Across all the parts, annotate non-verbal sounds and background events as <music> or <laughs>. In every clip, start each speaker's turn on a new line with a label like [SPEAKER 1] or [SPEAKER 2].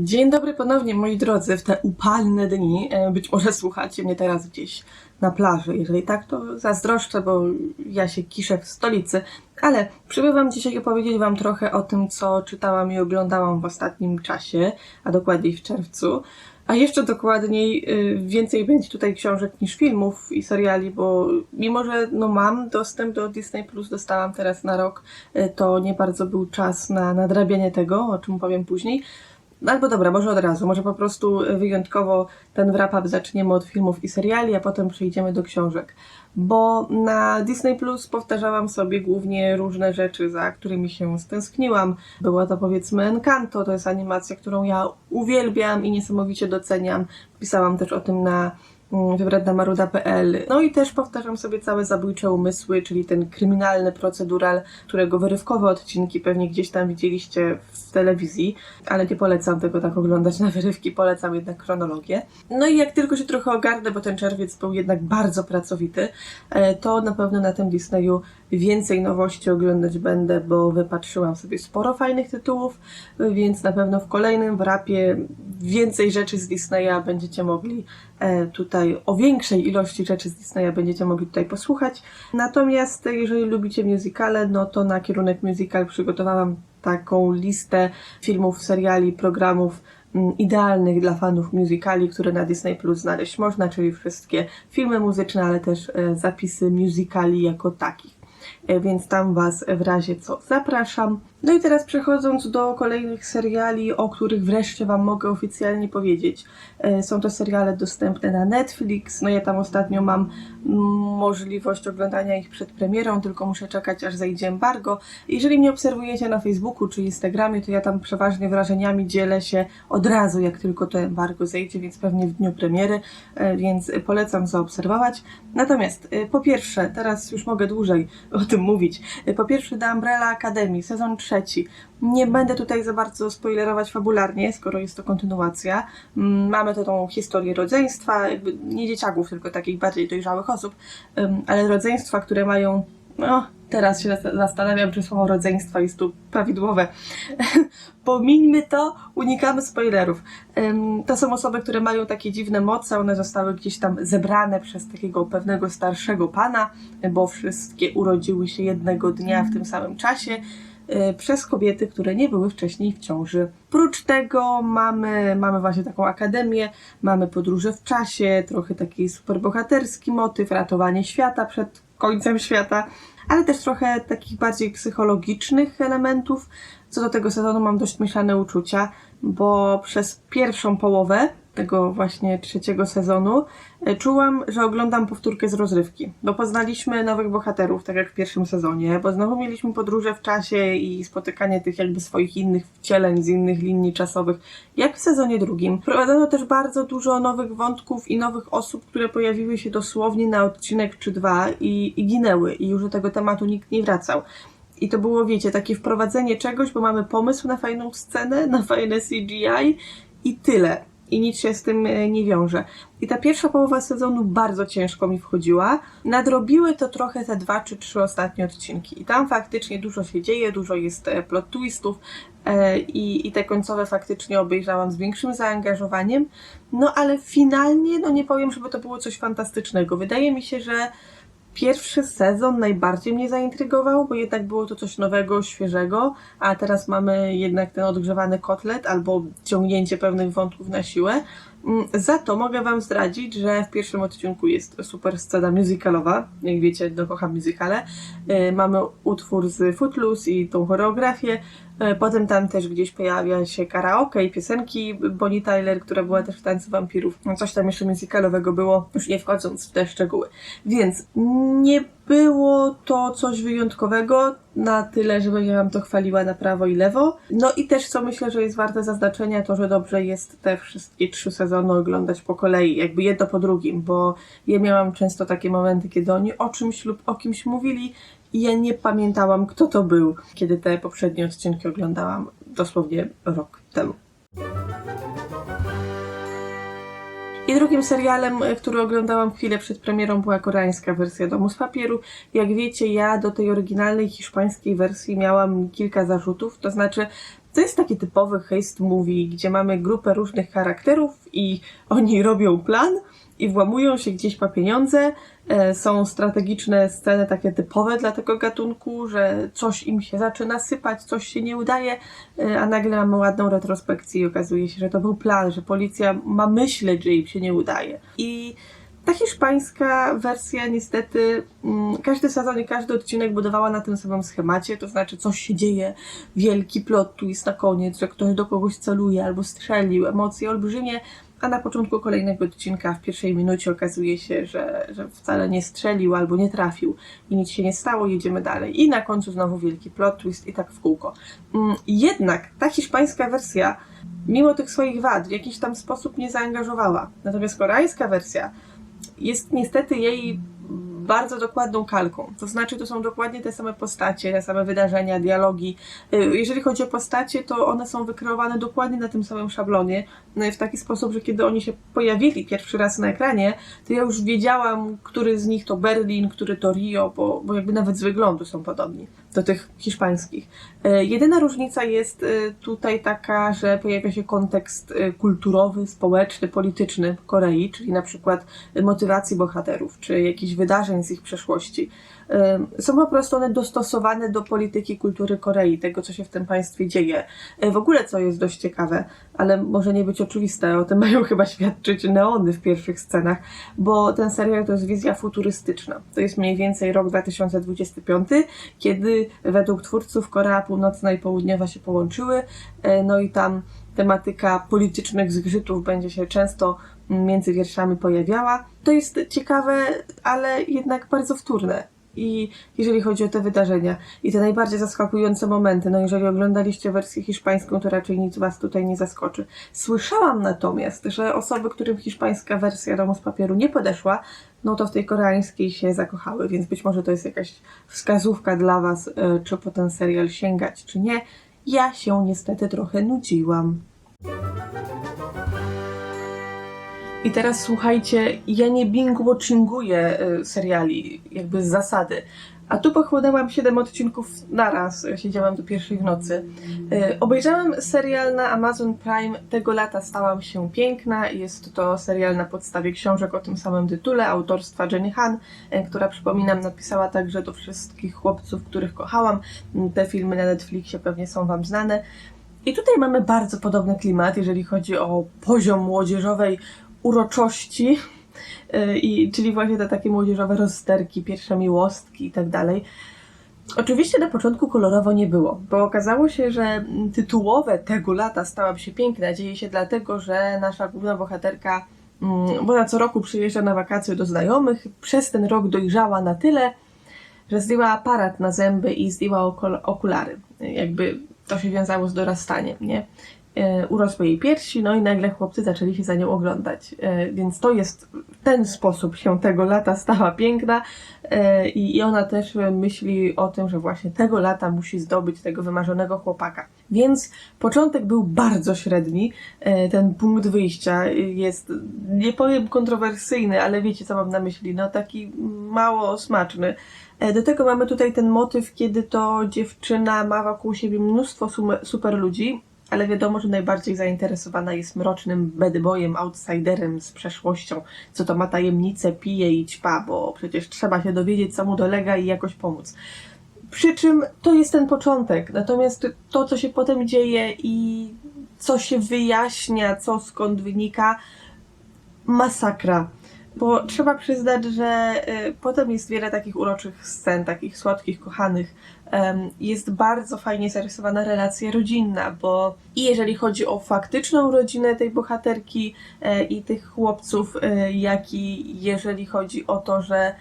[SPEAKER 1] Dzień dobry ponownie, moi drodzy, w te upalne dni. E, Być może słuchacie mnie teraz gdzieś na plaży. Jeżeli tak, to zazdroszczę, bo ja się kiszę w stolicy. Ale przybywam dzisiaj opowiedzieć Wam trochę o tym, co czytałam i oglądałam w ostatnim czasie, a dokładniej w czerwcu. A jeszcze dokładniej, y, więcej będzie tutaj książek niż filmów i seriali, bo mimo, że no mam dostęp do Disney Plus, dostałam teraz na rok, y, to nie bardzo był czas na nadrabianie tego, o czym powiem później. Albo dobra, może od razu, może po prostu wyjątkowo ten wrap-up zaczniemy od filmów i seriali, a potem przejdziemy do książek. Bo na Disney Plus powtarzałam sobie głównie różne rzeczy, za którymi się stęskniłam. Była to powiedzmy Encanto, to jest animacja, którą ja uwielbiam i niesamowicie doceniam. Pisałam też o tym na wybrednamaruda.pl. No i też powtarzam sobie całe zabójcze umysły, czyli ten kryminalny procedural, którego wyrywkowe odcinki pewnie gdzieś tam widzieliście w telewizji, ale nie polecam tego tak oglądać na wyrywki, polecam jednak chronologię. No i jak tylko się trochę ogarnę, bo ten czerwiec był jednak bardzo pracowity, e, to na pewno na tym Disneyu więcej nowości oglądać będę, bo wypatrzyłam sobie sporo fajnych tytułów, więc na pewno w kolejnym wrapie więcej rzeczy z Disneya będziecie mogli e, tutaj, o większej ilości rzeczy z Disneya będziecie mogli tutaj posłuchać. Natomiast jeżeli lubicie musicale, no to na kierunek musical przygotowałam taką listę filmów, seriali, programów idealnych dla fanów musicali, które na Disney Plus znaleźć można, czyli wszystkie filmy muzyczne, ale też e, zapisy musicali jako takich. Więc tam Was w razie co zapraszam. No i teraz przechodząc do kolejnych seriali, o których wreszcie Wam mogę oficjalnie powiedzieć. E, Są to seriale dostępne na Netflix. No ja tam ostatnio mam możliwość oglądania ich przed premierą, tylko muszę czekać aż zejdzie embargo. Jeżeli mnie obserwujecie na Facebooku czy Instagramie, to ja tam przeważnie wrażeniami dzielę się od razu, jak tylko to embargo zejdzie, więc pewnie w dniu premiery, e, więc polecam zaobserwować. Natomiast e, po pierwsze, teraz już mogę dłużej o tym mówić. Po pierwsze The Umbrella Academy, sezon trzeci. Nie będę tutaj za bardzo spoilerować fabularnie, skoro jest to kontynuacja. Mm, Mamy to tą historię rodzeństwa, jakby nie dzieciaków, tylko takich bardziej dojrzałych osób, ale rodzeństwa, które mają no, teraz się zas- zastanawiam, czy słowo rodzeństwa jest tu prawidłowe. <laughs> Pomińmy to, unikamy spoilerów. To są osoby, które mają takie dziwne moce, one zostały gdzieś tam zebrane przez takiego pewnego starszego pana, bo wszystkie urodziły się jednego dnia w tym samym czasie przez kobiety, które nie były wcześniej w ciąży. Prócz tego mamy, mamy właśnie taką akademię, mamy podróże w czasie, trochę taki superbohaterski motyw, ratowanie świata przed końcem świata, ale też trochę takich bardziej psychologicznych elementów. Co do tego sezonu mam dość mieszane uczucia, bo przez pierwszą połowę tego właśnie trzeciego sezonu czułam, że oglądam powtórkę z rozrywki, bo poznaliśmy nowych bohaterów, tak jak w pierwszym sezonie, bo znowu mieliśmy podróże w czasie i spotykanie tych jakby swoich innych wcieleń z innych linii czasowych, jak w sezonie drugim. Wprowadzono też bardzo dużo nowych wątków i nowych osób, które pojawiły się dosłownie na odcinek czy dwa i, i ginęły i już do tego tematu nikt nie wracał. I to było, wiecie, takie wprowadzenie czegoś, bo mamy pomysł na fajną scenę, na fajne CGI i tyle. I nic się z tym e, nie wiąże. I ta pierwsza połowa sezonu bardzo ciężko mi wchodziła. Nadrobiły to trochę te dwa czy trzy ostatnie odcinki. I tam faktycznie dużo się dzieje, dużo jest e, plot twistów e, i, i te końcowe faktycznie obejrzałam z większym zaangażowaniem. No ale finalnie, no nie powiem, żeby to było coś fantastycznego. Wydaje mi się, że Pierwszy sezon najbardziej mnie zaintrygował, bo jednak było to coś nowego, świeżego, a teraz mamy jednak ten odgrzewany kotlet albo ciągnięcie pewnych wątków na siłę. Mm, Za to mogę Wam zdradzić, że w pierwszym odcinku jest super scena musicalowa. Jak wiecie, no kocham musicale. Yy, Mamy utwór z Footloose i tą choreografię. Yy, Potem tam też gdzieś pojawia się karaoke i piosenki Bonnie Tyler, która była też w Tańcu Wampirów. No coś tam jeszcze musicalowego było, już nie wchodząc w te szczegóły. Więc nie było to coś wyjątkowego na tyle, że będzie Wam to chwaliła na prawo i lewo. No i też, co myślę, że jest warte zaznaczenia, to, że dobrze jest te wszystkie trzy sezony oglądać po kolei, jakby jedno po drugim, bo ja miałam często takie momenty, kiedy oni o czymś lub o kimś mówili i ja nie pamiętałam, kto to był, kiedy te poprzednie odcinki oglądałam dosłownie rok temu. I drugim serialem, e, który oglądałam chwilę przed premierą, była koreańska wersja Domu z Papieru. Jak wiecie, ja do tej oryginalnej hiszpańskiej wersji miałam kilka zarzutów, to znaczy To jest taki typowy heist movie, gdzie mamy grupę różnych charakterów i oni robią plan i włamują się gdzieś po pieniądze. E, Są strategiczne sceny takie typowe dla tego gatunku, że coś im się zaczyna sypać, coś się nie udaje, e, a nagle mamy ładną retrospekcję i okazuje się, że to był plan, że policja ma myśleć, że im się nie udaje. I ta hiszpańska wersja niestety, mm, każdy sezon i każdy odcinek budowała na tym samym schemacie, to znaczy coś się dzieje, wielki plot twist na koniec, że ktoś do kogoś celuje albo strzelił, emocje olbrzymie, a na początku kolejnego odcinka w pierwszej minucie okazuje się, że, że wcale nie strzelił albo nie trafił i nic się nie stało, jedziemy dalej. I na końcu znowu wielki plot twist i tak w kółko. Mm, Jednak ta hiszpańska wersja, mimo tych swoich wad, w jakiś tam sposób nie zaangażowała. Natomiast koreańska wersja jest niestety jej bardzo dokładną kalką. To znaczy, to są dokładnie te same postacie, te same wydarzenia, dialogi. Y, Jeżeli chodzi o postacie, to one są wykreowane dokładnie na tym samym szablonie, no w taki sposób, że kiedy oni się pojawili pierwszy raz na ekranie, to ja już wiedziałam, który z nich to Berlin, który to Rio, bo, bo jakby nawet z wyglądu są podobni do tych hiszpańskich. E, Jedyna różnica jest e, tutaj taka, że pojawia się kontekst e, kulturowy, społeczny, polityczny Korei, czyli na przykład motywacji bohaterów, czy jakichś wydarzeń z ich przeszłości. E, Są po prostu one dostosowane do polityki kultury Korei, tego co się w tym państwie dzieje. E, W ogóle co jest dość ciekawe, ale może nie być oczywiste, o tym <laughs> mają chyba świadczyć neony w pierwszych scenach, bo ten serial to jest wizja futurystyczna. To jest mniej więcej rok 2025, kiedy według twórców Korea Północna i Południowa się połączyły, e, no i tam tematyka politycznych zgrzytów będzie się często między wierszami pojawiała. To jest ciekawe, ale jednak bardzo wtórne. I jeżeli chodzi o te wydarzenia i te najbardziej zaskakujące momenty, no jeżeli oglądaliście wersję hiszpańską, to raczej nic Was tutaj nie zaskoczy. Słyszałam natomiast, że osoby, którym hiszpańska wersja Domu z Papieru nie podeszła, no to w tej koreańskiej się zakochały, więc być może to jest jakaś wskazówka dla Was, e, czy po ten serial sięgać, czy nie. Ja się niestety trochę nudziłam. I teraz słuchajcie, ja nie binge-watchinguję y, seriali jakby z zasady. A tu pochłonęłam 7 odcinków naraz, siedziałam do pierwszej w nocy. Y, obejrzałam serial na Amazon Prime Tego lata stałam się piękna. Jest to serial na podstawie książek o tym samym tytule, autorstwa Jenny Han, y, która przypominam napisała także do wszystkich chłopców, których kochałam. Y, Te filmy na Netflixie pewnie są Wam znane. I tutaj mamy bardzo podobny klimat, jeżeli chodzi o poziom młodzieżowej uroczości, yy, i, czyli właśnie te takie młodzieżowe rozsterki, pierwsze miłostki i tak dalej. Oczywiście na początku kolorowo nie było, bo okazało się, że tytułowe tego lata stałam się piękna. Dzieje się dlatego, że nasza główna bohaterka, mm, bo na co roku przyjeżdża na wakacje do znajomych, przez ten rok dojrzała na tyle, że zdjęła aparat na zęby i zdjęła okul- okulary. Jakby to się wiązało z dorastaniem, nie? E, Urosły jej piersi, no i nagle chłopcy zaczęli się za nią oglądać. E, Więc to jest w ten sposób się tego lata stała piękna e, i ona też myśli o tym, że właśnie tego lata musi zdobyć tego wymarzonego chłopaka. Więc początek był bardzo średni. Ten punkt wyjścia jest, nie powiem kontrowersyjny, ale wiecie co mam na myśli, no taki mało smaczny. Do tego mamy tutaj ten motyw, kiedy to dziewczyna ma wokół siebie mnóstwo super ludzi, ale wiadomo, że najbardziej zainteresowana jest mrocznym bedboyem, outsiderem z przeszłością, co to ma tajemnicę, pije i ćpa, bo przecież trzeba się dowiedzieć, co mu dolega i jakoś pomóc. Przy czym to jest ten początek, natomiast to, co się potem dzieje i co się wyjaśnia, co skąd wynika, masakra. Bo trzeba przyznać, że y, potem jest wiele takich uroczych scen, takich słodkich, kochanych. Jest bardzo fajnie zarysowana relacja rodzinna, bo i jeżeli chodzi o faktyczną rodzinę tej bohaterki e, i tych chłopców, e, jak i jeżeli chodzi o to, że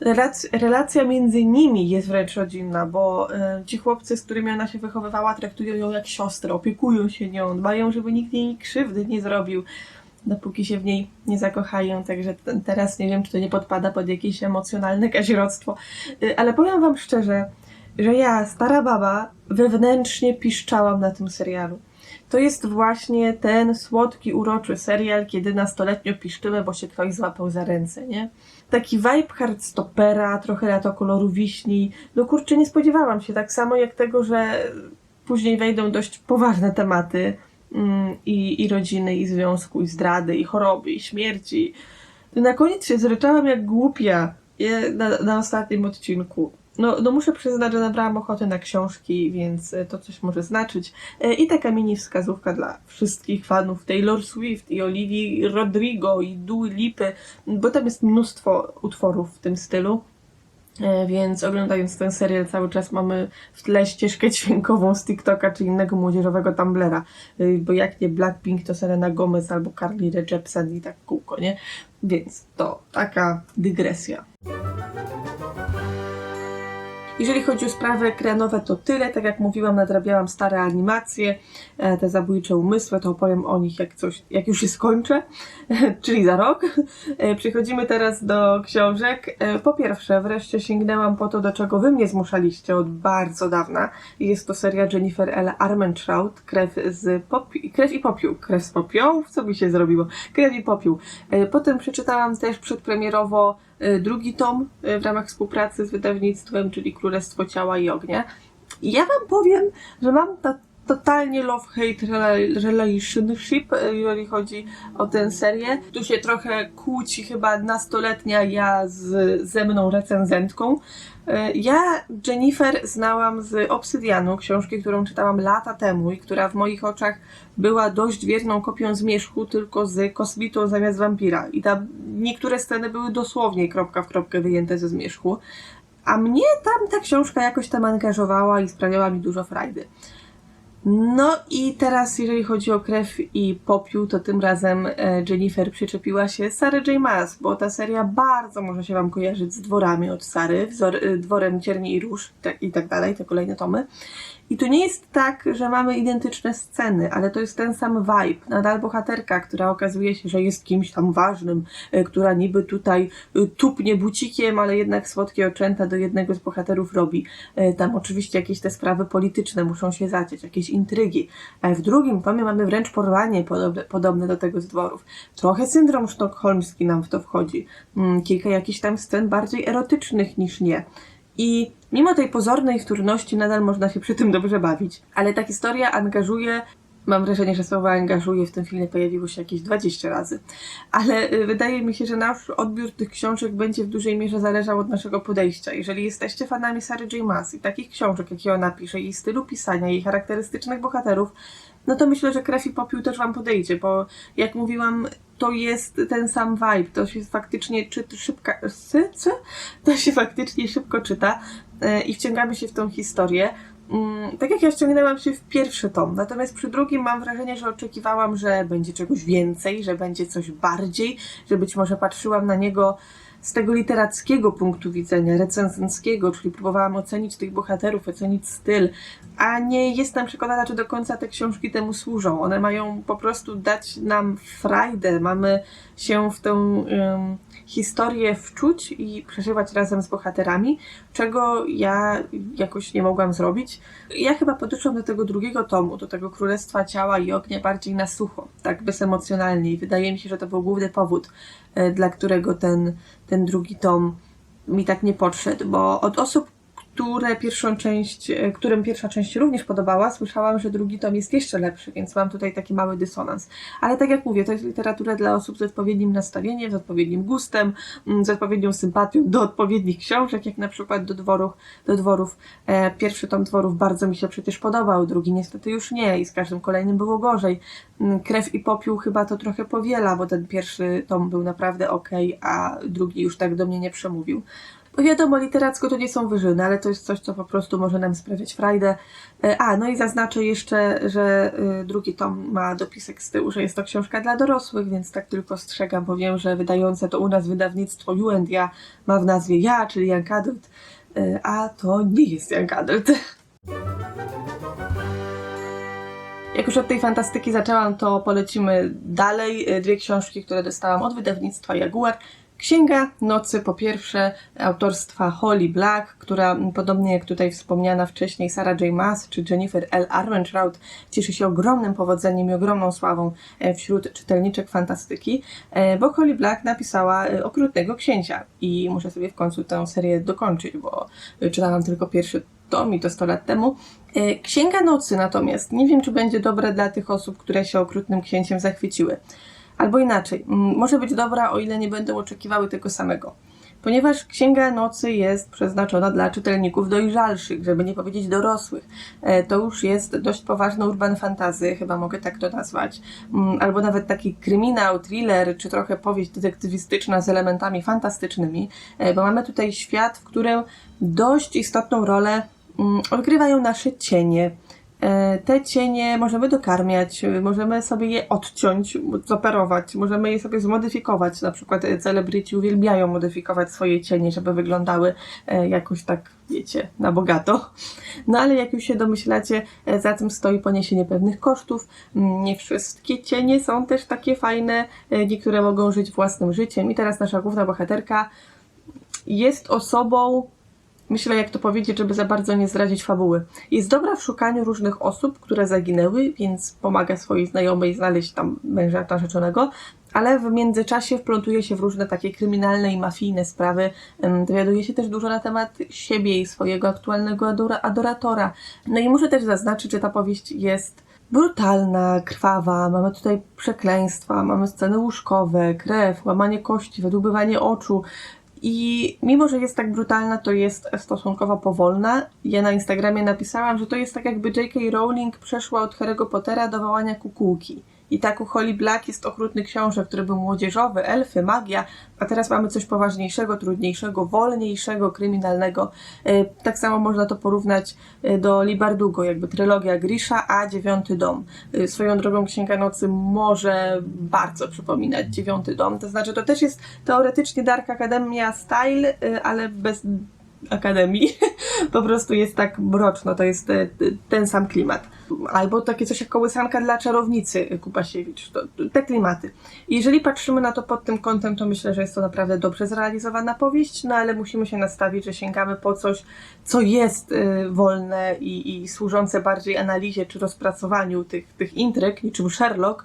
[SPEAKER 1] relac- relacja między nimi jest wręcz rodzinna, bo e, ci chłopcy, z którymi ona się wychowywała, traktują ją jak siostrę, opiekują się nią, dbają, żeby nikt jej krzywdy nie zrobił dopóki się w niej nie zakochają, także teraz nie wiem, czy to nie podpada pod jakieś emocjonalne kazirodztwo, Y, ale powiem wam szczerze, że ja, stara baba, wewnętrznie piszczałam na tym serialu. To jest właśnie ten słodki, uroczy serial, kiedy nastoletnio piszczymy, bo się ktoś złapał za ręce, nie? Taki vibe hardstopera, trochę lato koloru wiśni. No kurczę, nie spodziewałam się. Tak samo jak tego, że później wejdą dość poważne tematy i, i rodziny, i związku, i zdrady, i choroby, i śmierci. Na koniec się zryczałam jak głupia na, na ostatnim odcinku. No, no muszę przyznać, że nabrałam ochoty na książki, więc e, to coś może znaczyć. E, I taka mini wskazówka dla wszystkich fanów Taylor Swift i Olivii Rodrigo i Dua Lipy, bo tam jest mnóstwo utworów w tym stylu. E, Więc oglądając ten serial cały czas mamy w tle ścieżkę dźwiękową z TikToka czy innego młodzieżowego Tumblera. Y, Bo jak nie Blackpink to Selena Gomez albo Carly Rae Jepsen i tak kółko, nie? Więc to taka dygresja. Jeżeli chodzi o sprawy ekranowe, to tyle. Tak jak mówiłam, nadrabiałam stare animacje, e, te zabójcze umysły, to opowiem o nich jak coś, jak już się skończę, <laughs> czyli za rok. E, Przechodzimy teraz do książek. E, Po pierwsze, wreszcie sięgnęłam po to, do czego wy mnie zmuszaliście od bardzo dawna. Jest to seria Jennifer L. Armentrout, Krew z popi- Krew i popiół. Krew z popiołów? Co mi się zrobiło? Krew i popiół. Potem przeczytałam też przedpremierowo drugi tom e, w ramach współpracy z wydawnictwem, czyli Królestwo Ciała i Ognia. I ja wam powiem, że mam to totalnie love-hate rela- relationship, e, jeżeli chodzi o tę serię. Tu się trochę kłóci chyba nastoletnia ja z, ze mną recenzentką. E, Ja Jennifer znałam z Obsydianu, książki, którą czytałam lata temu i która w moich oczach była dość wierną kopią Zmierzchu, tylko z kosmitą zamiast wampira. I tam niektóre sceny były dosłownie kropka w kropkę wyjęte ze Zmierzchu. A mnie tam ta książka jakoś tam angażowała i sprawiała mi dużo frajdy. No i teraz, jeżeli chodzi o krew i popiół, to tym razem e, Jennifer przyczepiła się Sarah J. Maas, bo ta seria bardzo może się Wam kojarzyć z dworami od Sary, wzor, e, dworem Cierni i Róż i tak dalej, te kolejne tomy. I tu nie jest tak, że mamy identyczne sceny, ale to jest ten sam vibe. Nadal bohaterka, która okazuje się, że jest kimś tam ważnym, e, która niby tutaj e, tupnie bucikiem, ale jednak słodkie oczęta do jednego z bohaterów robi. E, Tam oczywiście jakieś te sprawy polityczne muszą się zadzieć, jakieś intrygi. A w drugim tomie mamy wręcz porwanie podobne, podobne do tego z dworów. Trochę syndrom sztokholmski nam w to wchodzi. Mm, Kilka jakichś tam scen bardziej erotycznych niż nie. I mimo tej pozornej wtórności nadal można się przy tym dobrze bawić. Ale ta historia angażuje. Mam wrażenie, że słowo angażuje w tym filmie pojawiło się jakieś 20 razy. Ale y, wydaje mi się, że nasz odbiór tych książek będzie w dużej mierze zależał od naszego podejścia. Jeżeli jesteście fanami Sary J. Maas i takich książek, jakie ona pisze, jej stylu pisania, jej charakterystycznych bohaterów, no to myślę, że Krew i Popiół też Wam podejdzie, bo jak mówiłam, to jest ten sam vibe, to się faktycznie czy, szybka, sy, sy? to się faktycznie szybko czyta e, i wciągamy się w tą historię. Mm, Tak jak ja wciągnęłam się w pierwszy tom, natomiast przy drugim mam wrażenie, że oczekiwałam, że będzie czegoś więcej, że będzie coś bardziej, że być może patrzyłam na niego z tego literackiego punktu widzenia, recenzenckiego, czyli próbowałam ocenić tych bohaterów, ocenić styl, a nie jestem przekonana, czy do końca te książki temu służą. One mają po prostu dać nam frajdę, mamy się w ym, historię wczuć i przeżywać razem z bohaterami, czego ja jakoś nie mogłam zrobić. Ja chyba podeszłam do tego drugiego tomu, do tego Królestwa Ciała i Ognia bardziej na sucho, tak bezemocjonalnie i wydaje mi się, że to był główny powód, e, dla którego ten, ten drugi tom mi tak nie podszedł, bo od osób, które pierwszą część, e, którym pierwsza część również podobała, słyszałam, że drugi tom jest jeszcze lepszy, więc mam tutaj taki mały dysonans. Ale tak jak mówię, to jest literatura dla osób z odpowiednim nastawieniem, z odpowiednim gustem, mm, z odpowiednią sympatią do odpowiednich książek, jak na przykład do dworów. Do dworów. E, pierwszy tom dworów bardzo mi się przecież podobał, drugi niestety już nie i z każdym kolejnym było gorzej. Mm, Krew i popiół chyba to trochę powiela, bo ten pierwszy tom był naprawdę ok, a drugi już tak do mnie nie przemówił. Bo wiadomo, literacko to nie są wyżyny, ale to jest coś, co po prostu może nam sprawiać frajdę. E, A, no i zaznaczę jeszcze, że y, drugi tom ma dopisek z tyłu, że jest to książka dla dorosłych, więc tak tylko strzegam, bo wiem, że wydające to u nas wydawnictwo You and Ja ma w nazwie ja, czyli Young Adult, y, a to nie jest Young Adult. <laughs> Jak już od tej fantastyki zaczęłam, to polecimy dalej. Dwie książki, które dostałam od wydawnictwa Jaguar. Księga Nocy po pierwsze autorstwa Holly Black, która podobnie jak tutaj wspomniana wcześniej Sarah J. Maas czy Jennifer L. Armentrout cieszy się ogromnym powodzeniem i ogromną sławą e, wśród czytelniczek fantastyki, e, bo Holly Black napisała e, Okrutnego Księcia i muszę sobie w końcu tę serię dokończyć, bo czytałam tylko pierwszy to mi to 100 lat temu. Księga Nocy natomiast nie wiem, czy będzie dobra dla tych osób, które się okrutnym księciem zachwyciły. Albo inaczej, może być dobra, o ile nie będą oczekiwały tego samego. Ponieważ Księga Nocy jest przeznaczona dla czytelników dojrzalszych, żeby nie powiedzieć dorosłych. E, To już jest dość poważne urban fantazy, chyba mogę tak to nazwać. Albo nawet taki kryminał, thriller, czy trochę powieść detektywistyczna z elementami fantastycznymi, e, bo mamy tutaj świat, w którym dość istotną rolę odgrywają nasze cienie. E, Te cienie możemy dokarmiać, możemy sobie je odciąć, zoperować, możemy je sobie zmodyfikować. Na przykład e, celebryci uwielbiają modyfikować swoje cienie, żeby wyglądały e, jakoś tak, wiecie, na bogato. No ale jak już się domyślacie, za tym stoi poniesienie pewnych kosztów. Mm, Nie wszystkie cienie są też takie fajne, niektóre mogą żyć własnym życiem. I teraz nasza główna bohaterka jest osobą, myślę jak to powiedzieć, żeby za bardzo nie zdradzić fabuły. Jest dobra w szukaniu różnych osób, które zaginęły, więc pomaga swojej znajomej znaleźć tam męża narzeczonego, ale w międzyczasie wplątuje się w różne takie kryminalne i mafijne sprawy. Dowiaduje się też dużo na temat siebie i swojego aktualnego adora- adoratora. No i muszę też zaznaczyć, że ta powieść jest brutalna, krwawa, mamy tutaj przekleństwa, mamy sceny łóżkowe, krew, łamanie kości, wydubywanie oczu. I mimo, że jest tak brutalna, to jest stosunkowo powolna. Ja na Instagramie napisałam, że to jest tak jakby J.K. Rowling przeszła od Harry'ego Pottera do wołania kukułki. I tak u Holly Black jest okrutny książek, który był młodzieżowy, elfy, magia, a teraz mamy coś poważniejszego, trudniejszego, wolniejszego, kryminalnego. E, Tak samo można to porównać e, do Libardugo, jakby trylogia Grisha, a Dziewiąty Dom. E, Swoją drogą Księga Nocy może bardzo przypominać Dziewiąty Dom, to znaczy to też jest teoretycznie Dark Academia style, ale bez akademii. <laughs> po prostu jest tak mroczno, to jest ten sam klimat. Albo takie coś jak kołysanka dla czarownicy e, Kupasiewicz. To, te klimaty. Jeżeli patrzymy na to pod tym kątem, to myślę, że jest to naprawdę dobrze zrealizowana powieść, no ale musimy się nastawić, że sięgamy po coś, co jest e, wolne i, i służące bardziej analizie czy rozpracowaniu tych, tych intryg, niczym Sherlock,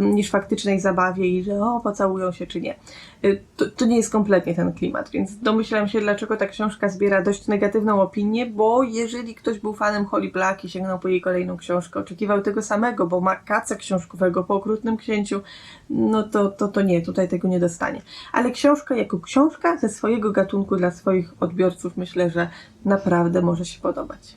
[SPEAKER 1] niż faktycznej zabawie i że o, pocałują się czy nie. Y, To, to nie jest kompletnie ten klimat, więc domyślam się, dlaczego ta książka zbiera dość negatywną opinię, bo jeżeli ktoś był fanem Holly Black i sięgnął po jej kolejną książkę, oczekiwał tego samego, bo ma kaca książkowego po okrutnym księciu, no to, to, to nie, tutaj tego nie dostanie. Ale książka jako książka ze swojego gatunku dla swoich odbiorców myślę, że naprawdę może się podobać.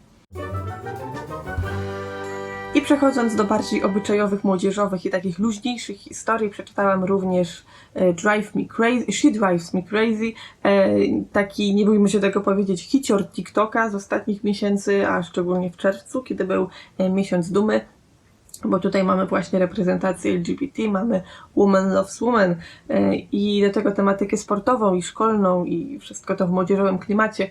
[SPEAKER 1] I przechodząc do bardziej obyczajowych, młodzieżowych i takich luźniejszych historii, przeczytałam również e, Drive Me Crazy, She Drives Me Crazy, e, taki, nie bójmy się tego powiedzieć, hicior TikToka z ostatnich miesięcy, a szczególnie w czerwcu, kiedy był e, miesiąc dumy, bo tutaj mamy właśnie reprezentację LGBT, mamy Woman Loves Woman i do tego tematykę sportową i szkolną i wszystko to w młodzieżowym klimacie.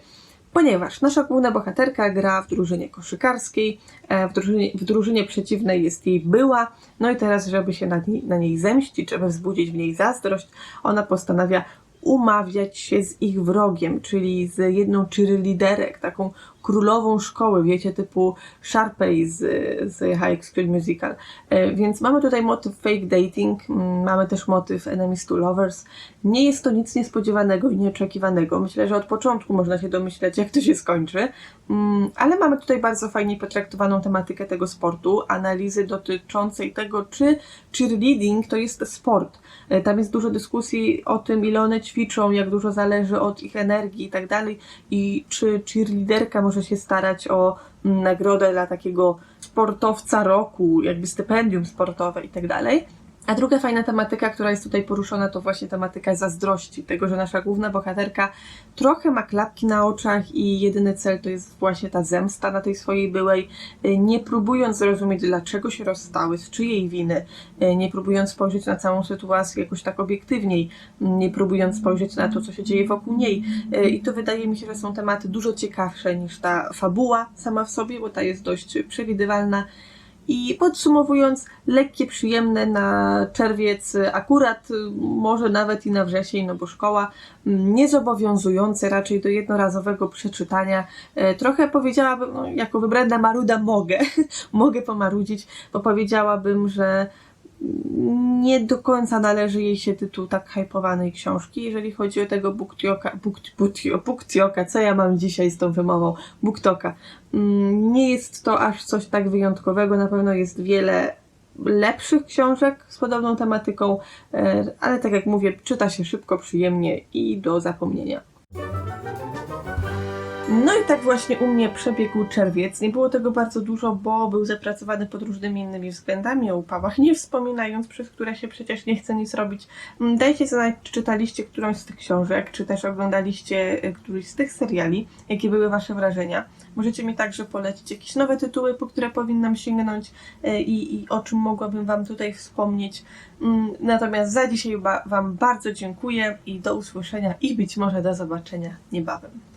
[SPEAKER 1] Ponieważ nasza główna bohaterka gra w drużynie koszykarskiej, e, w drużynie, w drużynie przeciwnej jest jej była, no i teraz, żeby się na niej, na niej zemścić, żeby wzbudzić w niej zazdrość, ona postanawia umawiać się z ich wrogiem, czyli z jedną cheerleaderek, taką królową szkoły, wiecie, typu Sharpay z, z High School Musical. E, Więc mamy tutaj motyw fake dating, mm, mamy też motyw enemies to lovers. Nie jest to nic niespodziewanego i nieoczekiwanego. Myślę, że od początku można się domyśleć, jak to się skończy. Mm, Ale mamy tutaj bardzo fajnie potraktowaną tematykę tego sportu, analizy dotyczącej tego, czy cheerleading to jest sport. E, Tam jest dużo dyskusji o tym, ile one ćwiczą, jak dużo zależy od ich energii i tak dalej, i czy cheerleaderka może się starać o nagrodę dla takiego sportowca roku, jakby stypendium sportowe i tak dalej. A druga fajna tematyka, która jest tutaj poruszona, to właśnie tematyka zazdrości, tego, że nasza główna bohaterka trochę ma klapki na oczach i jedyny cel to jest właśnie ta zemsta na tej swojej byłej, y, nie próbując zrozumieć, dlaczego się rozstały, z czyjej winy, y, nie próbując spojrzeć na całą sytuację jakoś tak obiektywniej, nie próbując spojrzeć na to, co się dzieje wokół niej. Y, I to wydaje mi się, że są tematy dużo ciekawsze niż ta fabuła sama w sobie, bo ta jest dość przewidywalna. I podsumowując, lekkie, przyjemne na czerwiec, akurat y, może nawet i na wrzesień, no bo szkoła, mm, niezobowiązujące raczej do jednorazowego przeczytania. E, Trochę powiedziałabym, no, jako wybredna maruda mogę, <laughs> mogę pomarudzić, bo powiedziałabym, że nie do końca należy jej się tytuł tak hypowanej książki, jeżeli chodzi o tego Booktioka, Book- Booktio- Booktioka, co ja mam dzisiaj z tą wymową, Booktoka. Mm, Nie jest to aż coś tak wyjątkowego, na pewno jest wiele lepszych książek z podobną tematyką, e, ale tak jak mówię, czyta się szybko, przyjemnie i do zapomnienia. No i tak właśnie u mnie przebiegł czerwiec. Nie było tego bardzo dużo, bo był zapracowany pod różnymi innymi względami, o upałach nie wspominając, przez które się przecież nie chce nic robić. Mm, Dajcie znać, czy czytaliście którąś z tych książek, czy też oglądaliście y, któryś z tych seriali, jakie były Wasze wrażenia. Możecie mi także polecić jakieś nowe tytuły, po które powinnam sięgnąć y, i, i o czym mogłabym Wam tutaj wspomnieć. Mm, Natomiast za dzisiaj Wam bardzo dziękuję i do usłyszenia i być może do zobaczenia niebawem.